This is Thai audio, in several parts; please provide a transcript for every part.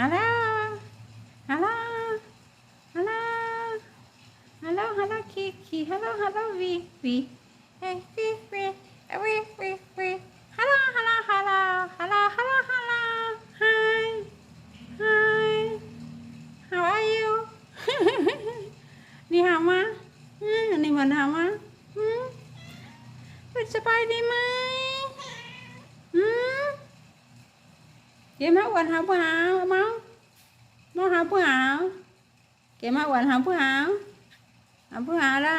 ฮัลโหลฮัลโหลฮัลโหลฮั เกมาอวดหาผู้หาวมามาหาผู้หาเกมาอวดหาผู้หาวหาผู้หาวได้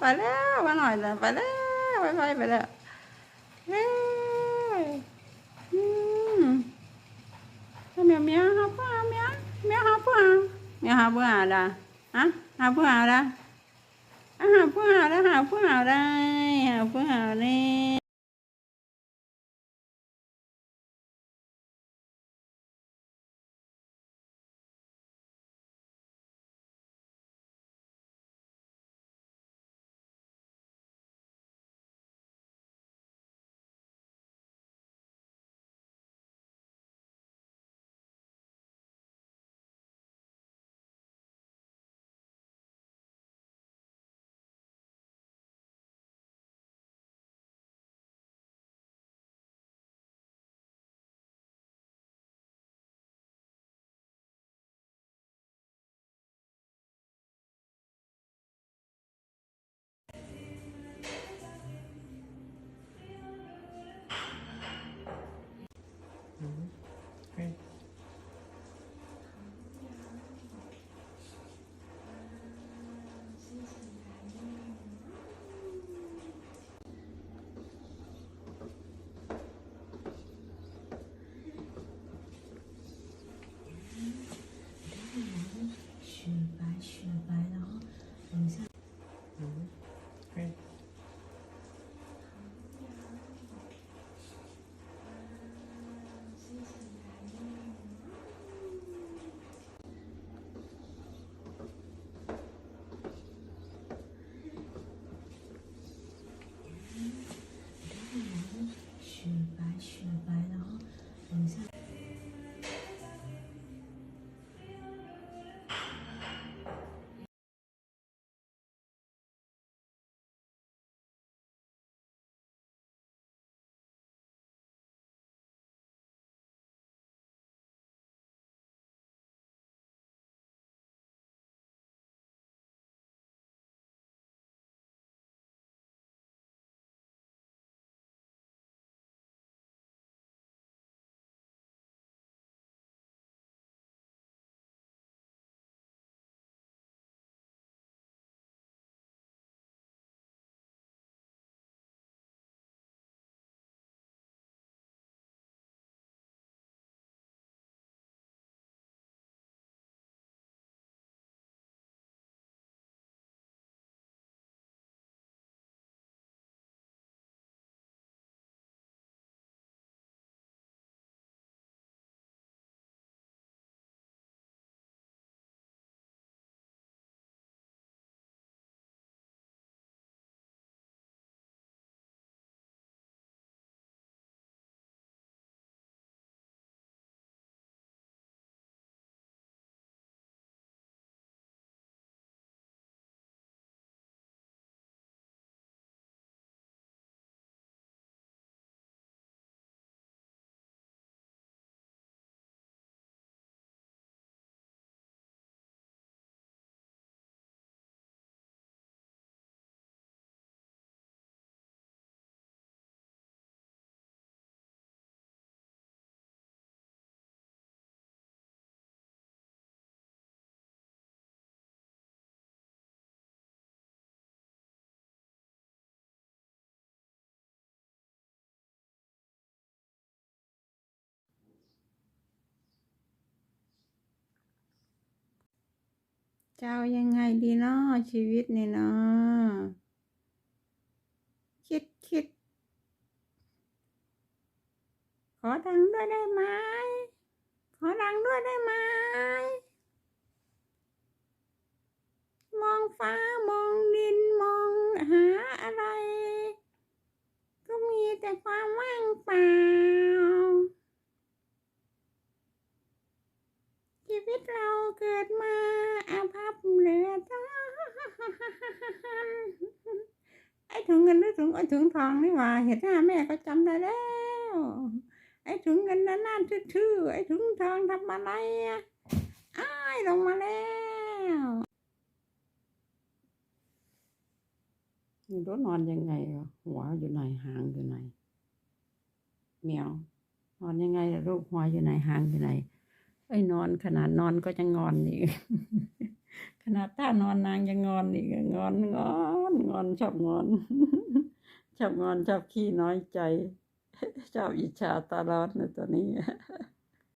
ไปแล้วมาหน่อยละไปแล้วไปไปไปแล้วเมียเมียหาผู้หาวเมียเมียหาผู้หาเมียหาผู้หาวละฮะหาผู้หาวละหาผู้หาละหาผู้หาได้หาผู้หาวนี่ เจ้ายังไงดีเนาะชีวิตนี่เนาะคิดคิด ขอดังด้วยได้ไหม ขอดังด้วยได้ไหม มองฟ้ามองดินมองหาอะไร ก็มีแต่ความว่างเปล่า ถุงเงินหรือถุงไอ้ถุงทองนี่ว่า เห็นหน้าแม่ก็จำได้แล้ว ไอ้ถุงเงินนั่นนั่นทื่อๆไอ้ถุงทองทำอะไรอะอ้ายลงมาแล้วนี่รถนอนยังไงหัวอยู่ไหนหางอยู่ไหนเหมียวนอนยังไงลูกหัวอยู่ไหนหางอยู่ไหนไอ้นอนขนาดนอนก็จะงอนอีก ขนาดต้านอนนางยังงอนอีกงอนงอนงอนชอบงอน ชอบงอนชอบขี้น้อยใจ ชอบอิจฉาตาร้อนนตัวนี้